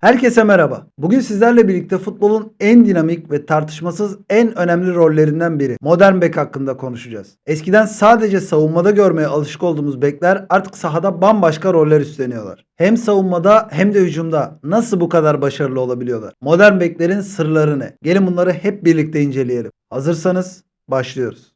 Herkese merhaba. Bugün sizlerle birlikte futbolun en dinamik ve tartışmasız en önemli rollerinden biri modern bek hakkında konuşacağız. Eskiden sadece savunmada görmeye alışık olduğumuz bekler artık sahada bambaşka roller üstleniyorlar. Hem savunmada hem de hücumda nasıl bu kadar başarılı olabiliyorlar? Modern beklerin sırları ne? Gelin bunları hep birlikte inceleyelim. Hazırsanız başlıyoruz.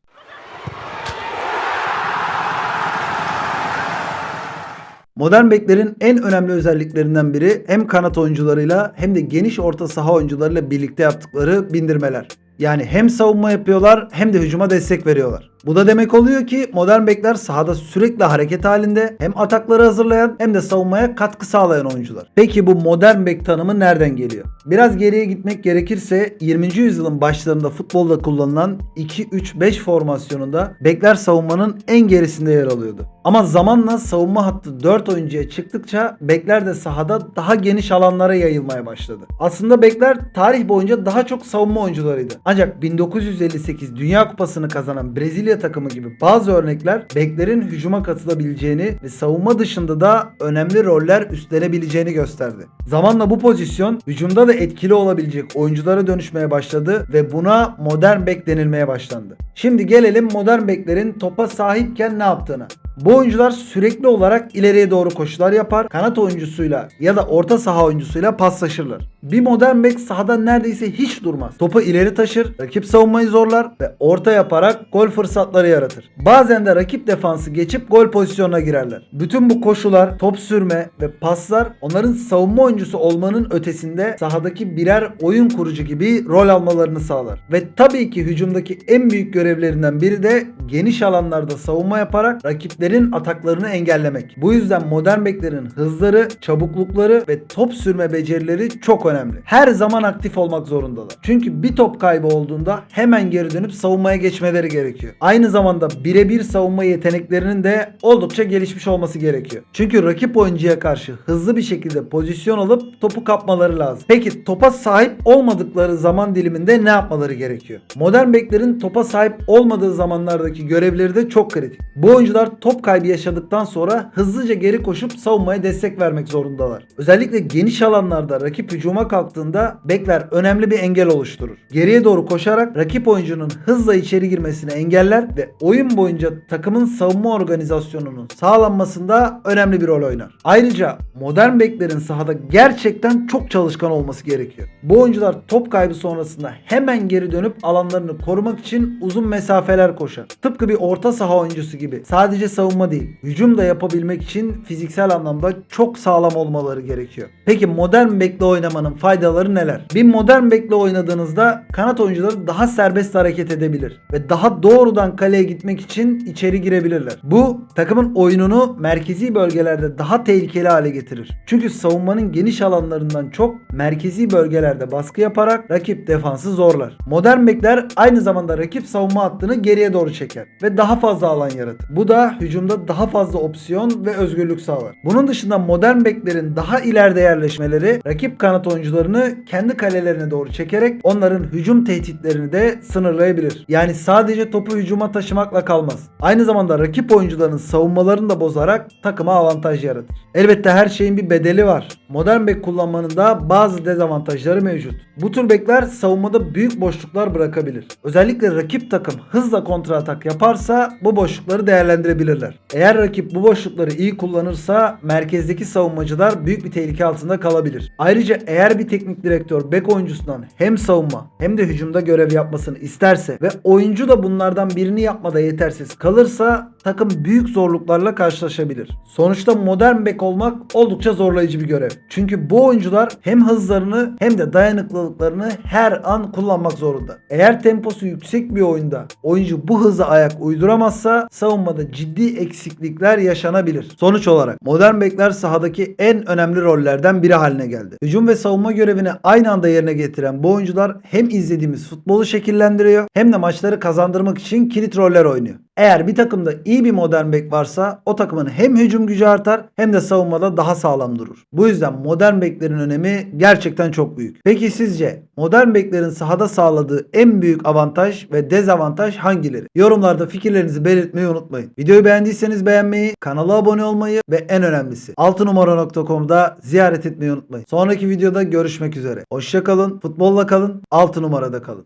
Modern beklerin en önemli özelliklerinden biri hem kanat oyuncularıyla hem de geniş orta saha oyuncularıyla birlikte yaptıkları bindirmeler. Yani hem savunma yapıyorlar hem de hücuma destek veriyorlar. Bu da demek oluyor ki modern bekler sahada sürekli hareket halinde hem atakları hazırlayan hem de savunmaya katkı sağlayan oyuncular. Peki bu modern bek tanımı nereden geliyor? Biraz geriye gitmek gerekirse 20. yüzyılın başlarında futbolda kullanılan 2-3-5 formasyonunda bekler savunmanın en gerisinde yer alıyordu. Ama zamanla savunma hattı 4 oyuncuya çıktıkça bekler de sahada daha geniş alanlara yayılmaya başladı. Aslında bekler tarih boyunca daha çok savunma oyuncularıydı. Ancak 1958 Dünya Kupası'nı kazanan Brezilya takımı gibi bazı örnekler beklerin hücuma katılabileceğini ve savunma dışında da önemli roller üstlenebileceğini gösterdi. Zamanla bu pozisyon hücumda da etkili olabilecek oyunculara dönüşmeye başladı ve buna modern bek denilmeye başlandı. Şimdi gelelim modern beklerin topa sahipken ne yaptığına. Bu oyuncular sürekli olarak ileriye doğru koşular yapar, kanat oyuncusuyla ya da orta saha oyuncusuyla paslaşırlar. Bir modern bek sahada neredeyse hiç durmaz. Topu ileri taşır, rakip savunmayı zorlar ve orta yaparak gol fırsatları yaratır. Bazen de rakip defansı geçip gol pozisyonuna girerler. Bütün bu koşular, top sürme ve paslar onların savunma oyuncusu olmanın ötesinde sahadaki birer oyun kurucu gibi rol almalarını sağlar. Ve tabii ki hücumdaki en büyük görevlerinden biri de geniş alanlarda savunma yaparak rakiplerin ataklarını engellemek. Bu yüzden modern beklerin hızları, çabuklukları ve top sürme becerileri çok önemli. Her zaman aktif olmak zorundalar. Çünkü bir top kaybı olduğunda hemen geri dönüp savunmaya geçmeleri gerekiyor. Aynı zamanda birebir savunma yeteneklerinin de oldukça gelişmiş olması gerekiyor. Çünkü rakip oyuncuya karşı hızlı bir şekilde pozisyon alıp topu kapmaları lazım. Peki topa sahip olmadıkları zaman diliminde ne yapmaları gerekiyor? Modern beklerin topa sahip olmadığı zamanlardaki görevleri de çok kritik. Bu oyuncular top kaybı yaşadıktan sonra hızlıca geri koşup savunmaya destek vermek zorundalar. Özellikle geniş alanlarda rakip hücuma kalktığında bekler önemli bir engel oluşturur. Geriye doğru koşarak rakip oyuncunun hızla içeri girmesini engeller ve oyun boyunca takımın savunma organizasyonunun sağlanmasında önemli bir rol oynar. Ayrıca modern beklerin sahada gerçekten çok çalışkan olması gerekiyor. Bu oyuncular top kaybı sonrasında hemen geri dönüp alanlarını korumak için uzun mesafeler koşar. Tıpkı bir orta saha oyuncusu gibi sadece savunma değil, hücum da yapabilmek için fiziksel anlamda çok sağlam olmaları gerekiyor. Peki modern bekle oynamanın faydaları neler? Bir modern bekle oynadığınızda kanat oyuncuları daha serbest hareket edebilir ve daha doğrudan kaleye gitmek için içeri girebilirler. Bu takımın oyununu merkezi bölgelerde daha tehlikeli hale getirir. Çünkü savunmanın geniş alanlarından çok merkezi bölgelerde baskı yaparak rakip defansı zorlar. Modern bekler aynı zamanda rakip savunma hattını geriye doğru çeker ve daha fazla alan yaratır. Bu da hücumda daha fazla opsiyon ve özgürlük sağlar. Bunun dışında modern beklerin daha ileride yerleşmeleri rakip kanat oyuncularını kendi kalelerine doğru çekerek onların hücum tehditlerini de sınırlayabilir. Yani sadece topu hücuma taşımakla kalmaz. Aynı zamanda rakip oyuncuların savunmalarını da bozarak takıma avantaj yaratır. Elbette her şeyin bir bedeli var. Modern bek kullanmanın da bazı dezavantajları mevcut. Bu tür bekler savunmada büyük boşluklar bırakabilir. Özellikle rakip takım hızla kontra atak yaparsa bu boşlukları değerlendirebilirler. Eğer rakip bu boşlukları iyi kullanırsa merkezdeki savunmacılar büyük bir tehlike altında kalabilir. Ayrıca eğer bir teknik direktör bek oyuncusundan hem savunma hem de hücumda görev yapmasını isterse ve oyuncu da bunlardan birini yapmada yetersiz kalırsa takım büyük zorluklarla karşılaşabilir. Sonuçta modern bek olmak oldukça zorlayıcı bir görev. Çünkü bu oyuncular hem hızlarını hem de dayanıklılıklarını her an kullanmak zorunda. Eğer temposu yüksek bir oyunda oyuncu bu hıza ayak uyduramazsa savunmada ciddi eksiklikler yaşanabilir. Sonuç olarak modern bekler sahadaki en önemli rollerden biri haline geldi. Hücum ve savunma görevini aynı anda yerine getiren bu oyuncular hem izlediğimiz futbolu şekillendiriyor hem de maçları kazandırmak için kilit roller oynuyor. Eğer bir takımda iyi bir modern bek varsa o takımın hem hücum gücü artar hem de savunmada daha sağlam durur. Bu yüzden modern beklerin önemi gerçekten çok büyük. Peki sizce modern beklerin sahada sağladığı en büyük avantaj ve dezavantaj hangileri? Yorumlarda fikirlerinizi belirtmeyi unutmayın. Videoyu beğendiyseniz beğenmeyi, kanala abone olmayı ve en önemlisi altınumara.com'da ziyaret etmeyi unutmayın. Sonraki videoda görüşmek üzere. Hoşçakalın, futbolla kalın, 6 numarada kalın.